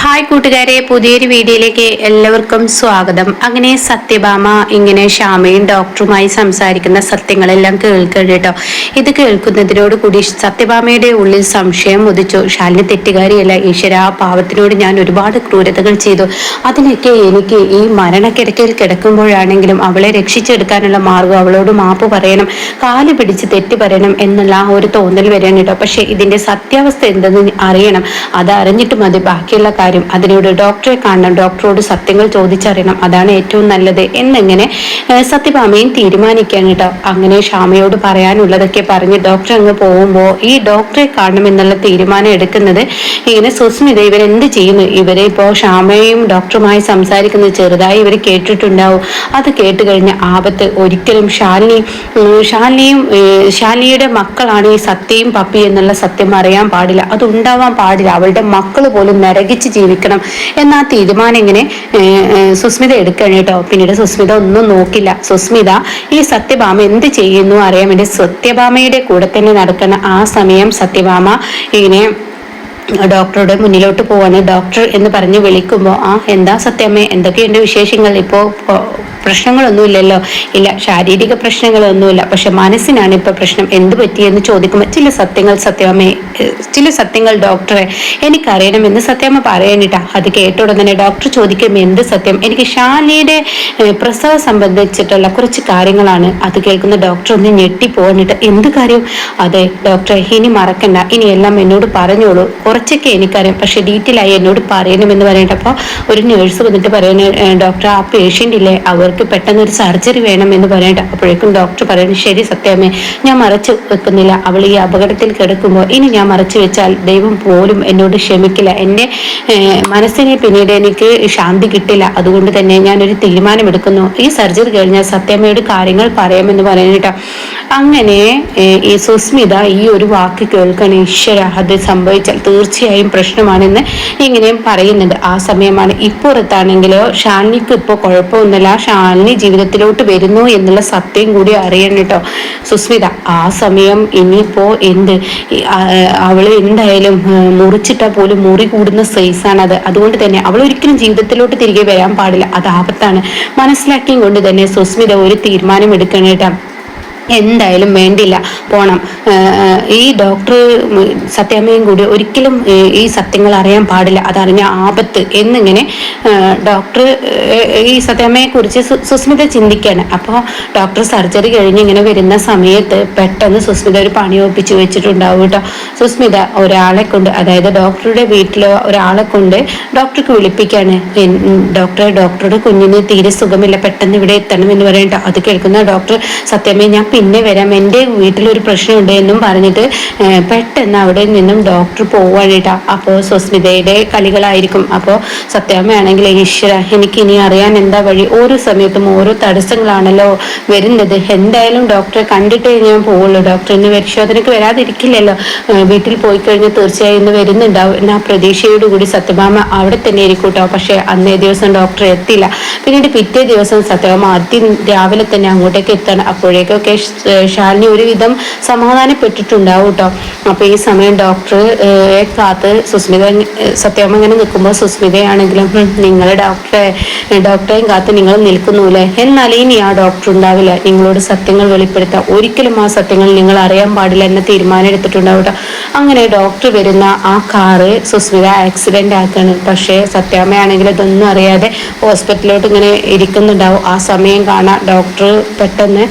Hi കൂട്ടുകാരെ പുതിയൊരു വീഡിയോയിലേക്ക് എല്ലാവർക്കും സ്വാഗതം. അങ്ങനെ സത്യഭാമ ഇങ്ങനെ ശ്യാമയും ഡോക്ടറുമായി സംസാരിക്കുന്ന സത്യങ്ങളെല്ലാം കേൾക്കണം കേട്ടോ. ഇത് കേൾക്കുന്നതിനോട് കൂടി സത്യഭാമയുടെ ഉള്ളിൽ സംശയം ഉദിച്ചു. ശാലിനി തെറ്റുകാരിയല്ല. ഈശ്വര ആ പാവത്തിനോട് ഞാൻ ഒരുപാട് ക്രൂരതകൾ ചെയ്തു. അതിനൊക്കെ എനിക്ക് ഈ മരണക്കിടക്കയിൽ കിടക്കുമ്പോഴാണെങ്കിലും അവളെ രക്ഷിച്ചെടുക്കാനുള്ള മാർഗം അവളോട് മാപ്പ് പറയണം കാൽ പിടിച്ച് തെറ്റ് പറയണം എന്നുള്ള ഒരു തോന്നൽ വരാൻ കേട്ടോ. പക്ഷേ ഇതിന്റെ സത്യാവസ്ഥ എന്തെന്ന് അറിയണം. അത് അറിഞ്ഞിട്ട് മതി. ബാക്കിയുള്ള കാര്യം. അതിനോട് ഡോക്ടറെ കാണണം ഡോക്ടറോട് സത്യങ്ങൾ ചോദിച്ചറിയണം. അതാണ് ഏറ്റവും നല്ലത് എന്നിങ്ങനെ സത്യഭാമയും തീരുമാനിക്കാൻ കേട്ടോ അങ്ങനെ ക്ഷാമയോട് പറയാനുള്ളതൊക്കെ പറഞ്ഞ് ഡോക്ടർ അങ്ങ് പോകുമ്പോൾ ഈ ഡോക്ടറെ കാണണം എന്നുള്ള തീരുമാനം എടുക്കുന്നത് ഇങ്ങനെ സുസ്മിത ഇവരെന്ത് ചെയ്യുന്നു? ഇവരെ ഇപ്പോൾ ക്ഷാമയും ഡോക്ടറുമായി സംസാരിക്കുന്നത് ചെറുതായി ഇവർ കേട്ടിട്ടുണ്ടാവും. അത് കേട്ട് കഴിഞ്ഞ ആപത്ത് ഒരിക്കലും ശാലിനി ഷാലിനിയും ശാലിനിയും ശാലിനിയുടെ മക്കളാണ് ഈ സത്യയും പപ്പി എന്നുള്ള സത്യം അറിയാൻ പാടില്ല. അത് ഉണ്ടാവാൻ പാടില്ല. അവളുടെ മക്കൾ പോലും നരകിച്ച് ജീവിക്കണം. എന്ന തീരുമാനം ഇങ്ങനെ സുസ്മിത എടുക്കണം കേട്ടോ. പിന്നീട് സുസ്മിത ഒന്നും നോക്കില്ല. സുസ്മിത ഈ സത്യഭാമ എന്ത് ചെയ്യുന്നു? അറിയാൻ വേണ്ടി സത്യഭാമയുടെ കൂടെ തന്നെ നടക്കുന്ന ആ സമയം സത്യഭാമ ഇങ്ങനെ ഡോക്ടറുടെ മുന്നിലോട്ട് പോവാണ്. ഡോക്ടർ എന്ന് പറഞ്ഞ് വിളിക്കുമ്പോൾ ആ എന്താ സത്യമേ? എന്തൊക്കെയുണ്ട് വിശേഷങ്ങൾ? ഇപ്പോൾ പ്രശ്നങ്ങളൊന്നുമില്ലല്ലോ? ഇല്ല ശാരീരിക പ്രശ്നങ്ങളൊന്നുമില്ല. പക്ഷെ മനസ്സിനാണ് ഇപ്പൊ പ്രശ്നം. എന്ത് പറ്റിയെന്ന് ചോദിക്കുമ്പോൾ ചില സത്യങ്ങൾ സത്യമേ ചില സത്യങ്ങൾ ഡോക്ടറെ എനിക്കറിയണമെന്ന് സത്യമ്മ പറയാനിട്ടാ അത് കേട്ട ഉടനെ ഡോക്ടർ ചോദിക്കും എന്ത് സത്യം? എനിക്ക് ഷാലിയുടെ പ്രസവ സംബന്ധിച്ചിട്ടുള്ള കുറച്ച് കാര്യങ്ങളാണ്. അത് കേൾക്കുന്ന ഡോക്ടർ ഒന്ന് ഞെട്ടിപ്പോന്നിട്ട് എന്ത് കാര്യം? അതെ ഡോക്ടറെ ഇനി മറക്കണ്ട. ഇനി എല്ലാം എന്നോട് പറഞ്ഞോളൂ. കുറച്ചൊക്കെ എനിക്കറിയാം. പക്ഷെ ഡീറ്റെയിൽ ആയി എന്നോട് പറയണമെന്ന് പറയേണ്ടപ്പോൾ ഒരു നേഴ്സ് വന്നിട്ട് പറയുന്ന ഡോക്ടർ ആ പേഷ്യന്റ് ഇല്ലേ? അവർക്ക് പെട്ടെന്ന് ഒരു സർജറി വേണം എന്ന് പറയണ്ട. അപ്പോഴേക്കും ഡോക്ടർ പറയുന്നത് ശരി സത്യമേ ഞാൻ മറച്ചു വെക്കുന്നില്ല. അവൾ ഈ അപകടത്തിൽ കിടക്കുമ്പോൾ ഇനി ഞാൻ മറച്ചു വെച്ചാൽ ദൈവം പോലും എന്നോട് ക്ഷമിക്കില്ല. എന്റെ മനസ്സിനെ പിന്നീട് എനിക്ക് ശാന്തി കിട്ടില്ല. അതുകൊണ്ട് തന്നെ ഞാനൊരു തീരുമാനമെടുക്കുന്നു. ഈ സർജറി കഴിഞ്ഞാൽ സത്യമ്മയുടെ കാര്യങ്ങൾ പറയാമെന്ന് പറയാനിട്ടാ അങ്ങനെ ഈ സുസ്മിത ഈ ഒരു വാക്ക് കേൾക്കാൻ ഈശ്വര അത് സംഭവിച്ചാൽ തീർച്ചയായും പ്രശ്നമാണെന്ന് ഇങ്ങനെയും പറയുന്നുണ്ട്. ആ സമയമാണ് ഇപ്പുറത്താണെങ്കിലോ ഷാലിനിക്ക് ഇപ്പോൾ കുഴപ്പമൊന്നുമില്ല. ഷാലിനി ജീവിതത്തിലോട്ട് വരുന്നു എന്നുള്ള സത്യം കൂടി അറിയണം കേട്ടോ. സുസ്മിത ആ സമയം ഇനിയിപ്പോ എന്ത്? അവൾ എന്തായാലും മുറിച്ചിട്ടാൽ മുറിച്ചിട്ടാ പോലും മുറി കൂടുന്ന സൈസാണ് അത്. അതുകൊണ്ട് തന്നെ അവൾ ഒരിക്കലും ജീവിതത്തിലോട്ട് തിരികെ വരാൻ പാടില്ല. അത് ആപത്താണ്. മനസ്സിലാക്കിയും കൊണ്ട് തന്നെ സുസ്മിത ഒരു തീരുമാനം എടുക്കണം കേട്ടോ. എന്തായാലും വേണ്ടില്ല. പോണം. ഈ ഡോക്ടർ സത്യാമ്മയും കൂടി ഒരിക്കലും ഈ സത്യങ്ങൾ അറിയാൻ പാടില്ല. അതറിഞ്ഞ ആപത്ത് എന്നിങ്ങനെ ഡോക്ടർ ഈ സത്യാമ്മയെ കുറിച്ച് സുസ്മിത ചിന്തിക്കുകയാണ് അപ്പോൾ ഡോക്ടർ സർജറി കഴിഞ്ഞ് ഇങ്ങനെ വരുന്ന സമയത്ത് പെട്ടെന്ന് സുസ്മിത ഒരു പണി ഒപ്പിച്ച് വെച്ചിട്ടുണ്ടാവും കേട്ടോ. സുസ്മിത ഒരാളെ കൊണ്ട് അതായത് ഡോക്ടറുടെ വീട്ടിലോ ഒരാളെ കൊണ്ട് ഡോക്ടർക്ക് വിളിപ്പിക്കുകയാണ് ഡോക്ടറെ ഡോക്ടറുടെ കുഞ്ഞിന് തീരെ സുഖമില്ല പെട്ടെന്ന് ഇവിടെ എത്തണം എന്ന് പറയണ്ട. അത് കേൾക്കുന്ന ഡോക്ടർ സത്യമേ ഞാൻ പിന്നെ വരാം. എന്റെ വീട്ടിലൊരു പ്രശ്നമുണ്ട് എന്നും പറഞ്ഞിട്ട് പെട്ടെന്ന് അവിടെ നിന്നും ഡോക്ടർ പോവാണ് അപ്പോൾ സുസ്മിതയുടെ കളികളായിരിക്കും. അപ്പോൾ സത്യാമ്മയാണെങ്കിൽ ഈശ്വര എനിക്ക് ഇനി അറിയാൻ എന്താ വഴി? ഓരോ സമയത്തും ഓരോ തടസ്സങ്ങളാണല്ലോ വരുന്നത്. എന്തായാലും ഡോക്ടറെ കണ്ടിട്ടേ ഞാൻ പോവുള്ളൂ. ഡോക്ടർ ഇന്ന് പരിശോധനയ്ക്ക് വരാതിരിക്കില്ലല്ലോ. വീട്ടിൽ പോയി കഴിഞ്ഞാൽ തീർച്ചയായും ഇന്ന് വരുന്നുണ്ടാവും. ഞാൻ പ്രതീക്ഷയോട് കൂടി സത്യഭാമ അവിടെ തന്നെ ഇരിക്കൂട്ടോ. കേട്ടോ പക്ഷേ അന്നേ ദിവസം ഡോക്ടർ എത്തില്ല പിന്നീട് പിറ്റേ ദിവസം സത്യഭാമ ആദ്യം രാവിലെ തന്നെ അങ്ങോട്ടേക്ക് എത്താണ് അപ്പോഴേക്കൊക്കെ ശാലിനി ഒരുവിധം സമാധാനപ്പെട്ടിട്ടുണ്ടാവും കേട്ടോ അപ്പൊ ഈ സമയം ഡോക്ടർ കാത്ത് സുസ്മിത സത്യാമ്മ ഇങ്ങനെ നിൽക്കുമ്പോൾ സുസ്മിതയാണെങ്കിലും "ഹും, നിങ്ങൾ ഡോക്ടറെ ഡോക്ടറെയും കാത്ത് നിങ്ങൾ നിൽക്കുന്നുല്ലേ? എന്നാൽ ഇനി ആ ഡോക്ടർ ഉണ്ടാവില്ല. നിങ്ങളോട് സത്യങ്ങൾ വെളിപ്പെടുത്താം. ഒരിക്കലും ആ സത്യങ്ങൾ നിങ്ങൾ അറിയാൻ പാടില്ല എന്ന തീരുമാനം എടുത്തിട്ടുണ്ടാവും കേട്ടോ അങ്ങനെ ഡോക്ടർ വരുന്ന ആ കാറ് സുസ്മിത ആക്സിഡന്റ് ആക്കാണ്. പക്ഷേ സത്യാമ്മയാണെങ്കിൽ ഇതൊന്നും അറിയാതെ ഹോസ്പിറ്റലിലോട്ട് ഇങ്ങനെ ഇരിക്കുന്നുണ്ടാവും. ആ സമയം കാണാം ഡോക്ടർ പെട്ടെന്ന്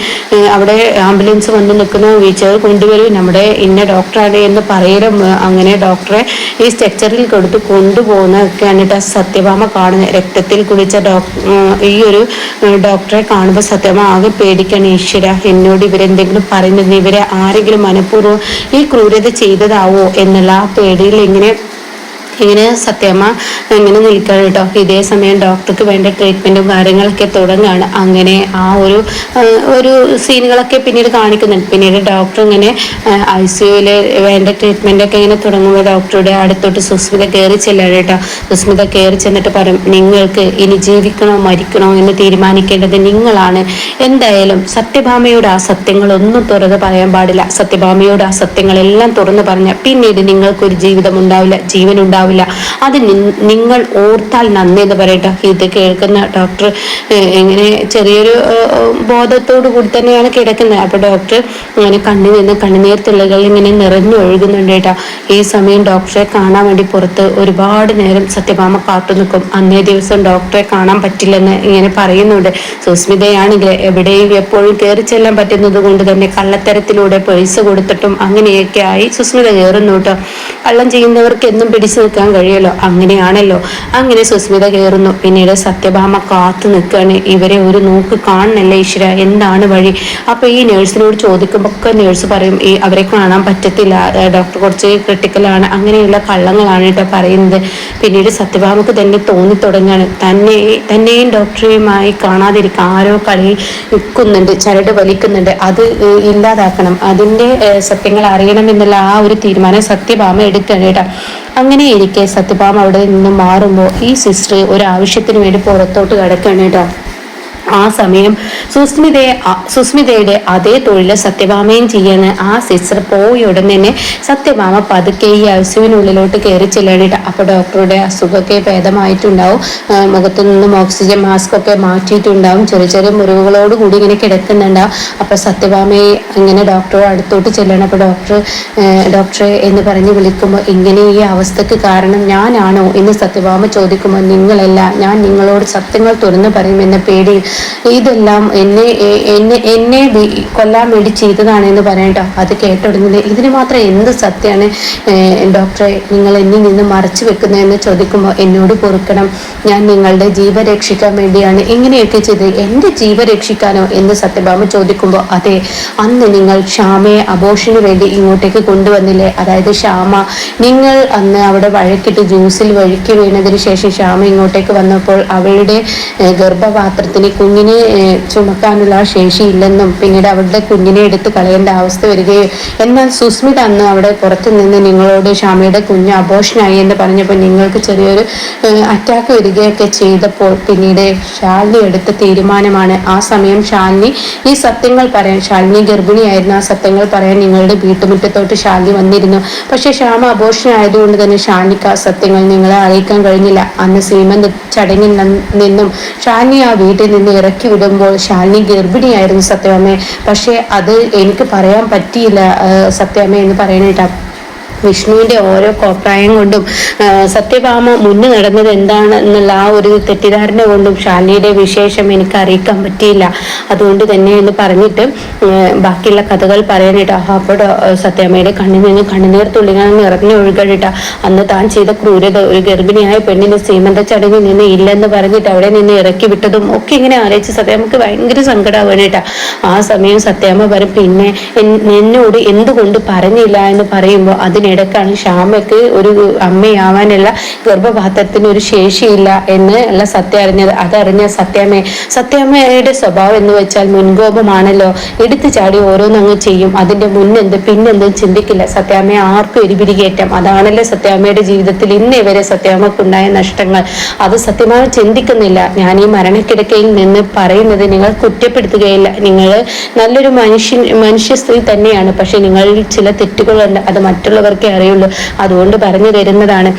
അവിടെ ആംബുലൻസ് വന്ന് നിൽക്കുന്ന വീഴ്ചകൾ കൊണ്ടുവരും. നമ്മുടെ ഇന്ന ഡോക്ടറാണ് എന്ന് പറയലും അങ്ങനെ ഡോക്ടറെ ഈ സ്ട്രക്ചറിൽ കൊടുത്ത് കൊണ്ടുപോകുന്നതൊക്കെയാണ് കേട്ടോ സത്യഭാമ കാണുന്നത്. രക്തത്തിൽ കുടിച്ച ഡോക്ടർ ഈ ഒരു ഡോക്ടറെ കാണുമ്പോൾ സത്യഭാമ ആകെ പേടിക്കണം. ഈശ്വര എന്നോട് ഇവരെന്തെങ്കിലും പറയുന്നത് ഇവരെ ആരെങ്കിലും മനഃപൂർവം ഈ ക്രൂരത ചെയ്തതാവോ എന്നുള്ള ആ പേടിയിൽ ഇങ്ങനെ ഇങ്ങനെ സത്യമ്മ ഇങ്ങനെ നിൽക്കണം കേട്ടോ. ഇതേ സമയം ഡോക്ടർക്ക് വേണ്ട ട്രീറ്റ്മെന്റും കാര്യങ്ങളൊക്കെ തുടങ്ങുകയാണ് അങ്ങനെ ആ ഒരു ഒരു സീനുകളൊക്കെ പിന്നീട് കാണിക്കുന്നുണ്ട്. പിന്നീട് ഡോക്ടർ ഇങ്ങനെ ഐ സിയുയിൽ വേണ്ട ട്രീറ്റ്മെന്റൊക്കെ ഇങ്ങനെ തുടങ്ങുമ്പോൾ ഡോക്ടറുടെ അടുത്തോട്ട് സുസ്മിത കയറി ചെല്ലാണ് കേട്ടോ. സുസ്മിത കയറി ചെന്നിട്ട് പറയും നിങ്ങൾക്ക് ഇനി ജീവിക്കണോ മരിക്കണോ എന്ന് തീരുമാനിക്കേണ്ടത് നിങ്ങളാണ്. എന്തായാലും സത്യഭാമയോട് ആ സത്യങ്ങളൊന്നും തുറന്ന് പറയാൻ പാടില്ല. സത്യഭാമയോട് ആ സത്യങ്ങളെല്ലാം തുറന്ന് പറഞ്ഞാൽ പിന്നീട് നിങ്ങൾക്കൊരു ജീവിതം ഉണ്ടാവില്ല. ജീവൻ ഉണ്ടാവില്ല ഉണ്ടാവില്ല. അത് നിങ്ങൾ ഓർത്താൽ നന്ദി എന്ന് പറയട്ടെ. ഇത് കേൾക്കുന്ന ഡോക്ടർ എങ്ങനെ ചെറിയൊരു ബോധത്തോടു കൂടി തന്നെയാണ് കിടക്കുന്നത്. അപ്പൊ ഡോക്ടർ ഇങ്ങനെ കണ്ണിൽ നിന്ന് കണ്ണുനീർ തുള്ളികൾ ഇങ്ങനെ നിറഞ്ഞു ഒഴുകുന്നുണ്ട് കേട്ടോ. ഈ സമയം ഡോക്ടറെ കാണാൻ വേണ്ടി പുറത്ത് ഒരുപാട് നേരം സത്യഭാമ കാത്തു നിൽക്കും. അന്നേ ദിവസം ഡോക്ടറെ കാണാൻ പറ്റില്ലെന്ന് ഇങ്ങനെ പറയുന്നുണ്ട്. സുസ്മിതയാണെങ്കിൽ എവിടെയും എപ്പോഴും കയറി ചെല്ലാൻ പറ്റുന്നത് കൊണ്ട് തന്നെ കള്ളത്തരത്തിലൂടെ പൈസ കൊടുത്തിട്ടും അങ്ങനെയൊക്കെ ആയി സുസ്മിത കയറുന്നു കേട്ടോ. കള്ളം ചെയ്യുന്നവർക്ക് എന്നും പിടിച്ചു നിൽക്കാൻ കഴിയല്ലോ അങ്ങനെയാണല്ലോ. അങ്ങനെ സുസ്മിത കയറുന്നു. പിന്നീട് സത്യഭാമ കാത്തു നിൽക്കുകയാണ്. ഇവരെ ഒരു നോക്ക് കാണണല്ലേ ഈശ്വര? എന്താണ് വഴി? അപ്പൊ ഈ നേഴ്സിനോട് ചോദിക്കുമ്പോൾ ഒക്കെ നേഴ്സ് പറയും ഈ അവരെ കാണാൻ പറ്റത്തില്ല. ഡോക്ടർ കുറച്ച് ക്രിട്ടിക്കലാണ് അങ്ങനെയുള്ള കള്ളങ്ങളാണ് കേട്ടോ പറയുന്നത്. പിന്നീട് സത്യഭാമക്ക് തന്നെ തോന്നി തുടങ്ങാണ്. തന്നെ തന്നെയും ഡോക്ടറെയുമായി കാണാതിരിക്കാൻ ആരോ കളി നിൽക്കുന്നുണ്ട് ചരട് വലിക്കുന്നുണ്ട്. അത് ഇല്ലാതാക്കണം. അതിന്റെ സത്യങ്ങൾ സത്യങ്ങൾ അറിയണമെന്നുള്ള ആ ഒരു തീരുമാനം സത്യഭാമ എടുക്കണം കേട്ടോ. അങ്ങനെ ഇരിക്കെ സത്യഭാമ അവിടെ നിന്ന് മാറുമ്പോൾ ഈ സിസ്റ്റർ ഒരു ആവശ്യത്തിന് വേണ്ടി പുറത്തോട്ട് കിടക്കണം കേട്ടോ. ആ സമയം സുസ്മിതയെ സുസ്മിതയുടെ അതേ തൊഴിൽ സത്യഭാമയും ചെയ്യാന്ന് ആ സിസ്റ്റർ പോയ ഉടൻ തന്നെ സത്യഭാമ പതുക്കെ ഈ ഐസുവിനുള്ളിലോട്ട് കയറി ചെല്ലണിട്ട് അപ്പൊ ഡോക്ടറുടെ അസുഖമൊക്കെ ഭേദമായിട്ടുണ്ടാവും. മുഖത്തു നിന്നും ഓക്സിജൻ മാസ്ക് ഒക്കെ മാറ്റിയിട്ടുണ്ടാവും. ചെറിയ ചെറിയ മുറിവുകളോട് കൂടി ഇങ്ങനെ കിടക്കുന്നുണ്ടാവും. അപ്പൊ സത്യഭാമയെ ഇങ്ങനെ ഡോക്ടറെ അടുത്തോട്ട് ചെല്ലണം. അപ്പൊ ഡോക്ടർ ഡോക്ടറെ എന്ന് പറഞ്ഞ് വിളിക്കുമ്പോൾ ഇങ്ങനെ ഈ അവസ്ഥക്ക് കാരണം ഞാനാണോ എന്ന് സത്യഭാമ ചോദിക്കുമ്പോൾ നിങ്ങളല്ല. ഞാൻ നിങ്ങളോട് സത്യങ്ങൾ തുറന്നു പറയുമെന്ന പേടിയിൽ ഇതെല്ലാം എന്നെ എന്നെ എന്നെ കൊല്ലാൻ വേണ്ടി ചെയ്തതാണ് എന്ന് പറയട്ടോ അത് കേട്ടുടങ്ങിയത് ഇതിന് മാത്രം എന്ത് സത്യമാണ് ഡോക്ടറെ? നിങ്ങൾ എന്നിൽ നിന്ന് മറച്ചു വെക്കുന്നതെന്ന് ചോദിക്കുമ്പോൾ എന്നോട് പൊറുക്കണം. ഞാൻ നിങ്ങളുടെ ജീവൻ രക്ഷിക്കാൻ വേണ്ടിയാണ് ഇങ്ങനെയൊക്കെ ചെയ്ത് എന്റെ ജീവൻ രക്ഷിക്കാനോ എന്ന് സത്യഭാമ ചോദിക്കുമ്പോൾ അതെ അന്ന് നിങ്ങൾ ക്ഷാമയെ അബോഷന് വേണ്ടി ഇങ്ങോട്ടേക്ക് കൊണ്ടുവന്നില്ലേ? അതായത് ക്ഷാമ നിങ്ങൾ അന്ന് അവിടെ വഴക്കിട്ട് ജ്യൂസിൽ വഴുക്കി വീണതിന് ശേഷം ക്ഷാമ ഇങ്ങോട്ടേക്ക് വന്നപ്പോൾ അവളുടെ ഗർഭപാത്രത്തിന് കുഞ്ഞിനെ ചുമക്കാനുള്ള ശേഷിയില്ലെന്നും പിന്നീട് അവരുടെ കുഞ്ഞിനെ എടുത്ത് കളയേണ്ട അവസ്ഥ വരികയും എന്നാൽ സുസ്മിത അന്ന് അവിടെ പുറത്തു നിന്ന് നിങ്ങളോട് ഷാമിയുടെ കുഞ്ഞ് അബോഷനായി എന്ന് പറഞ്ഞപ്പോൾ നിങ്ങൾക്ക് ചെറിയൊരു അറ്റാക്ക് വരികയൊക്കെ ചെയ്തപ്പോൾ പിന്നീട് ശാലിനി എടുത്ത തീരുമാനമാണ്. ആ സമയം ശാലിനി ഈ സത്യങ്ങൾ പറയാൻ ശാലിനി ഗർഭിണിയായിരുന്നു. ആ സത്യങ്ങൾ പറയാൻ നിങ്ങളുടെ വീട്ടുമുറ്റത്തോട്ട് ശാലിനി വന്നിരുന്നു. പക്ഷേ ശ്യാമ അബോഷനായതുകൊണ്ട് തന്നെ ശാലിനിക്ക് ആ സത്യങ്ങൾ നിങ്ങളെ അറിയിക്കാൻ കഴിഞ്ഞില്ല. അന്ന് ശ്രീമന്ത് ചടങ്ങിൽ നിന്നും ശാലിനി ആ വീട്ടിൽ നിന്ന് ഇറക്കി വിടുമ്പോൾ ശാലിനി ഗർഭിണിയായിരുന്നു സത്യാമ്മേ പക്ഷേ അത് എനിക്ക് പറയാൻ പറ്റിയില്ല സത്യാമ്മ എന്ന് പറയാനായിട്ട് വിഷ്ണുവിന്റെ ഓരോ കോപ്രായം കൊണ്ടും സത്യഭാമ മുന്നു നടന്നത് എന്താണെന്നുള്ള ആ ഒരു തെറ്റിദ്ധാരണ കൊണ്ടും ശാലിനിയുടെ വിശേഷം എനിക്ക് അറിയിക്കാൻ പറ്റിയില്ല. അതുകൊണ്ട് തന്നെ എന്ന് പറഞ്ഞിട്ട് ബാക്കിയുള്ള കഥകൾ പറയാനിട്ട് അപ്പോൾ സത്യാമ്മയുടെ കണ്ണിൽ നിന്ന് കണ്ണുനീർ തുള്ളികൾ നിറഞ്ഞു ഒഴുകണിട്ട അന്ന് താൻ ചെയ്ത ക്രൂരത ഒരു ഗർഭിണിയായ പെണ്ണിന് സീമന്ത ചടങ്ങിൽ നിന്ന് ഇല്ലെന്ന് പറഞ്ഞിട്ട് അവിടെ നിന്ന് ഇറക്കി വിട്ടതും ഒക്കെ ഇങ്ങനെ ആലോചിച്ച് സത്യാമ്മക്ക് ഭയങ്കര സങ്കടമാവണേട്ടാ ആ സമയം സത്യാമ്മ പറയും പിന്നെ എന്നോട് എന്തുകൊണ്ട് പറഞ്ഞില്ല? എന്ന് പറയുമ്പോൾ അതിനിടക്കാണ് ഷാമയ്ക്ക് ഒരു അമ്മയാവാനുള്ള ഗർഭപാത്രത്തിന് ഒരു ശേഷിയില്ല എന്ന് ഉള്ള സത്യം അറിഞ്ഞത്. അതറിഞ്ഞ സത്യാമ്മയെ സത്യാമ്മയുടെ സ്വഭാവം എന്ന് വെച്ചാൽ മുൻകോപമാണല്ലോ. എടുത്തു ചാടി ഓരോന്നങ്ങ് ചെയ്യും. അതിന്റെ മുന്നെന്ത് പിന്നെന്തും ചിന്തിക്കില്ല. സത്യാമ്മയെ ആർക്കും എരിപിരികേറ്റം അതാണല്ലോ സത്യാമ്മയുടെ ജീവിതത്തിൽ ഇന്നേ വരെ സത്യാമ്മക്കുണ്ടായ നഷ്ടങ്ങൾ. അത് സത്യമായി ചിന്തിക്കുന്നില്ല. ഞാൻ ഈ മരണക്കിടക്കയിൽ നിന്ന് പറയുന്നത് നിങ്ങൾ കുറ്റപ്പെടുത്തുകയില്ല. നിങ്ങൾ നല്ലൊരു മനുഷ്യൻ മനുഷ്യ സ്ത്രീ തന്നെയാണ്. പക്ഷെ നിങ്ങളിൽ ചില തെറ്റുകളുണ്ട് അത് മറ്റുള്ളവർക്കേ അറിയുള്ളൂ. അതുകൊണ്ട് പറഞ്ഞു തരുന്നതാണ്.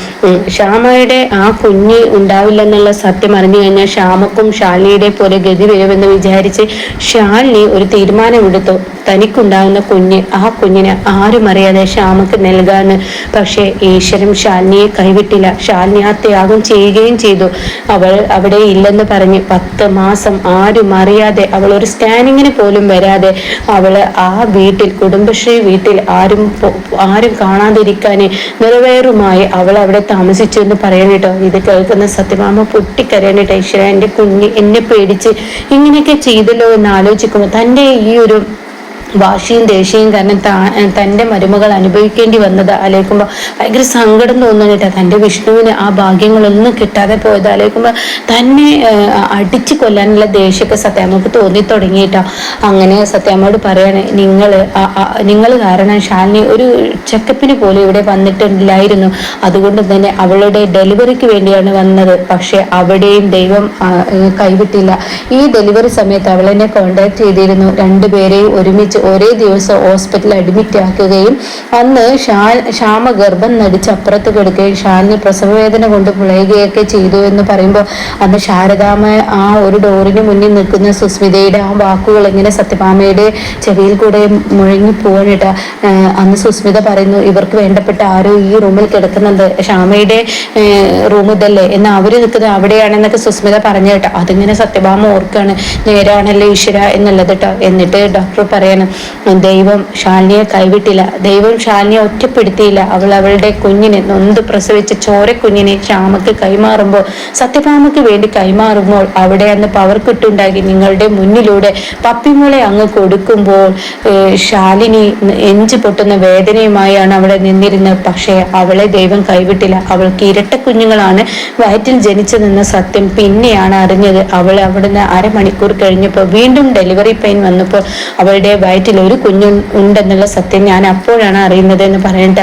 ശ്യാമയുടെ ആ കുഞ്ഞ് ഉണ്ടാവില്ലെന്നുള്ള സത്യം അറിഞ്ഞു കഴിഞ്ഞാൽ ശ്യാമക്കും ശാലിനിയുടെ പോലെ ഗതി വരുമെന്ന് വിചാരിച്ച് ശാലിനി ഒരു തീരുമാനമെടുത്തു. തനിക്കുണ്ടാകുന്ന കുഞ്ഞ് ആ കുഞ്ഞിനെ ആരും അറിയാതെ ശ്യാമക്ക് നൽകാന്ന്. പക്ഷേ ഈശ്വരൻ ശാലിനിയെ കൈവിട്ടില്ല. ശാലിനി ആ ത്യാഗം ചെയ്യുകയും ചെയ്തു. അവൾ അവിടെ ഇല്ലെന്ന് പറഞ്ഞ് പത്ത് മാസം ആരും അറിയാതെ അവൾ ഒരു സ്കാനിങ്ങിന് പോലും വരാതെ അവൾ ആ വീട്ടിൽ കുടുംബശ്രീ വീട്ടിൽ ആരും ആരും ആരും കാണാതിരിക്കാന് നിറവേറുമായി അവൾ അവിടെ താമസിച്ചു എന്ന് പറയാനിട്ടോ ഇത് കേൾക്കുന്ന സത്യഭാമ പൊട്ടിക്കരയാനിട്ടോ ഈശ്വര എന്റെ കുഞ്ഞ് എന്നെ പേടിച്ച് ഇങ്ങനെയൊക്കെ ചെയ്തല്ലോ എന്ന് ആലോചിക്കുമ്പോൾ തന്റെ ഈ ഒരു വാശിയും ദേഷ്യവും കാരണം താ- തന്റെ മരുമകൾ അനുഭവിക്കേണ്ടി വന്നത് ആലോചിക്കുമ്പോൾ ഭയങ്കര സങ്കടം തോന്നുന്നുണ്ട് തന്റെ വിഷ്ണുവിന് ആ ഭാഗ്യങ്ങളൊന്നും കിട്ടാതെ പോയത് ആലോചിക്കുമ്പോൾ തന്നെ അടിച്ചു കൊല്ലാനുള്ള ദേഷ്യമൊക്കെ സത്യാമ്മക്ക് തോന്നി തുടങ്ങിയിട്ടാ അങ്ങനെ സത്യാമ്മയോട് പറയാണ് നിങ്ങൾ നിങ്ങൾ കാരണം ശാലിനി ഒരു ചെക്കപ്പിന് പോലും ഇവിടെ വന്നിട്ടില്ലായിരുന്നു. അതുകൊണ്ട് തന്നെ അവളുടെ ഡെലിവറിക്ക് വേണ്ടിയാണ് വന്നത്. പക്ഷേ അവിടെയും ദൈവം കൈവിട്ടില്ല. ഈ ഡെലിവറി സമയത്ത് അവളെന്നെ കോണ്ടാക്ട് ചെയ്തിരുന്നു. രണ്ടുപേരെയും ഒരുമിച്ച് ഒരേ ദിവസം ഹോസ്പിറ്റലിൽ അഡ്മിറ്റ് ആക്കുകയും അന്ന് ഷാൻ ക്ഷാമ ഗർഭം നടിച്ച് അപ്പുറത്ത് കിടക്കുകയും ഷാലിന് പ്രസവവേദന കൊണ്ട് പുളയുകയൊക്കെ ചെയ്തു എന്ന് പറയുമ്പോൾ അന്ന് ശാരദാമ ആ ഒരു ഡോറിന് മുന്നിൽ നിൽക്കുന്ന സുസ്മിതയുടെ ആ വാക്കുകൾ ഇങ്ങനെ സത്യഭാമയുടെ ചെവിയിൽ കൂടെ മുഴങ്ങി പോവാനിട്ട്. അന്ന് സുസ്മിത പറയുന്നു ഇവർക്ക് വേണ്ടപ്പെട്ട ആരോ ഈ റൂമിൽ കിടക്കുന്നുണ്ട്. ഷാമയുടെ റൂം ഇതല്ലേ? എന്നാൽ അവർ നിൽക്കുന്നത് അവിടെയാണെന്നൊക്കെ സുസ്മിത പറഞ്ഞു കേട്ടോ. അതിങ്ങനെ സത്യഭാമ ഓർക്കാണ്. നേരാണല്ലോ ഈശ്വര എന്നുള്ളത് കേട്ടോ എന്നിട്ട് ഡോക്ടർ പറയണം ദൈവം ശാലിനിയെ കൈവിട്ടില്ല. ദൈവം ശാലിനിയെ ഒറ്റപ്പെടുത്തിയില്ല. അവൾ അവളുടെ കുഞ്ഞിനെ നൊന്ത് പ്രസവിച്ച ചോരക്കുഞ്ഞിനെ ശ്യാമക്ക് കൈമാറുമ്പോൾ സത്യഭാമയ്ക്ക് വേണ്ടി കൈമാറുമ്പോൾ അവിടെ അന്ന് പവർ കിട്ടുണ്ടാക്കി നിങ്ങളുടെ മുന്നിലൂടെ പപ്പിമോളെ അങ്ങ് കൊടുക്കുമ്പോൾ ശാലിനി എഞ്ചു പൊട്ടുന്ന വേദനയുമായാണ് അവിടെ നിന്നിരുന്നത്. പക്ഷേ അവളെ ദൈവം കൈവിട്ടില്ല. അവൾക്ക് ഇരട്ട കുഞ്ഞുങ്ങളാണ് വയറ്റിൽ ജനിച്ചതെന്ന സത്യം പിന്നെയാണ് അറിഞ്ഞത്. അവൾ അവിടുന്ന് അരമണിക്കൂർ കഴിഞ്ഞപ്പോൾ വീണ്ടും ഡെലിവറി പെയിൻ വന്നപ്പോൾ അവളുടെ വയറ്റിൽ ഒരു കുഞ്ഞു ഉണ്ടെന്നുള്ള സത്യം ഞാൻ അപ്പോഴാണ് അറിയുന്നത് എന്ന് പറയണ്ട.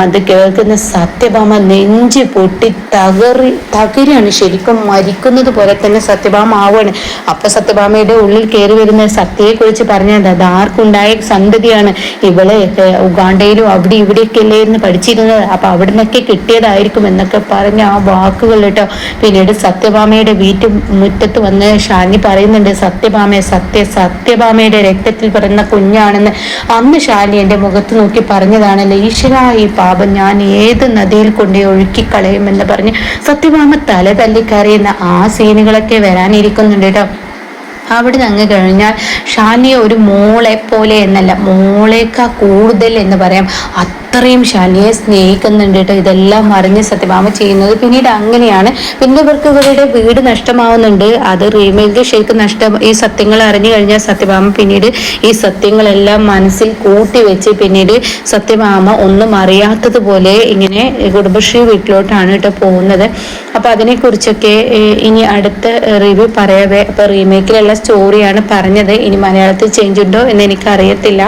അത് കേൾക്കുന്ന സത്യഭാമ നെഞ്ച് പൊട്ടി തകറി തകരാണ്. ശരിക്കും മരിക്കുന്നത് പോലെ തന്നെ സത്യഭാമ ആവുകയാണ് അപ്പൊ സത്യഭാമയുടെ ഉള്ളിൽ കയറി വരുന്ന സത്യയെക്കുറിച്ച് പറഞ്ഞത് അത് ആർക്കുണ്ടായ സന്തതിയാണ് ഇവളെ ഉഗാണ്ടയിലും അവിടെ ഇവിടെയൊക്കെ അല്ലേ എന്ന് പഠിച്ചിരുന്നത്. അപ്പൊ അവിടെ നിന്നൊക്കെ കിട്ടിയതായിരിക്കും എന്നൊക്കെ പറഞ്ഞ ആ വാക്കുകൾ കേട്ടോ. പിന്നീട് സത്യഭാമയുടെ വീട്ടു മുറ്റത്ത് വന്ന് ഷാനി പറയുന്നുണ്ട് സത്യഭാമയെ സത്യ സത്യഭാമയുടെ രക്തത്തിൽ പിറന്ന കുഞ്ഞാണെന്ന് അന്ന് ശാലി എന്റെ മുഖത്ത് നോക്കി പറഞ്ഞതാണല്ലോ ഈശ്വര ഈ പാപം ഞാൻ ഏത് നദിയിൽ കൊണ്ടേ ഒഴുക്കിക്കളയുമെന്ന് പറഞ്ഞ് സത്യഭാമ തല തല്ലിക്കറിയുന്ന ആ സീനുകളൊക്കെ വരാനിരിക്കുന്നുണ്ട് കേട്ടോ. അവിടെ നിന്ന് കഴിഞ്ഞാൽ ഷാനിയ ഒരു മോളെ പോലെ എന്നല്ല മോളേക്കാ കൂടുതൽ എന്ന് പറയാം അത്രയും ശാലിയെ സ്നേഹിക്കുന്നുണ്ട് കേട്ടോ ഇതെല്ലാം അറിഞ്ഞ് സത്യഭാമ ചെയ്യുന്നത് പിന്നീട് അങ്ങനെയാണ്. പിന്നെ ഇവർക്ക് ഇവരുടെ വീട് നഷ്ടമാവുന്നുണ്ട്. അത് റീമേക്ക് ശരിക്കും നഷ്ടം. ഈ സത്യങ്ങൾ അറിഞ്ഞു കഴിഞ്ഞാൽ സത്യഭാമ പിന്നീട് ഈ സത്യങ്ങളെല്ലാം മനസ്സിൽ കൂട്ടി വെച്ച് പിന്നീട് സത്യഭാമ ഒന്നും അറിയാത്തതുപോലെ ഇങ്ങനെ കുടുംബശ്രീ വീട്ടിലോട്ടാണ് കേട്ടോ പോകുന്നത്. അപ്പൊ അതിനെക്കുറിച്ചൊക്കെ ഇനി അടുത്ത റിവ്യൂ പറയാവേ. അപ്പൊ റീമേക്കിലുള്ള സ്റ്റോറിയാണ് പറഞ്ഞത്. ഇനി മലയാളത്തിൽ ചേഞ്ച് ഉണ്ടോ എന്ന് എനിക്ക് അറിയത്തില്ല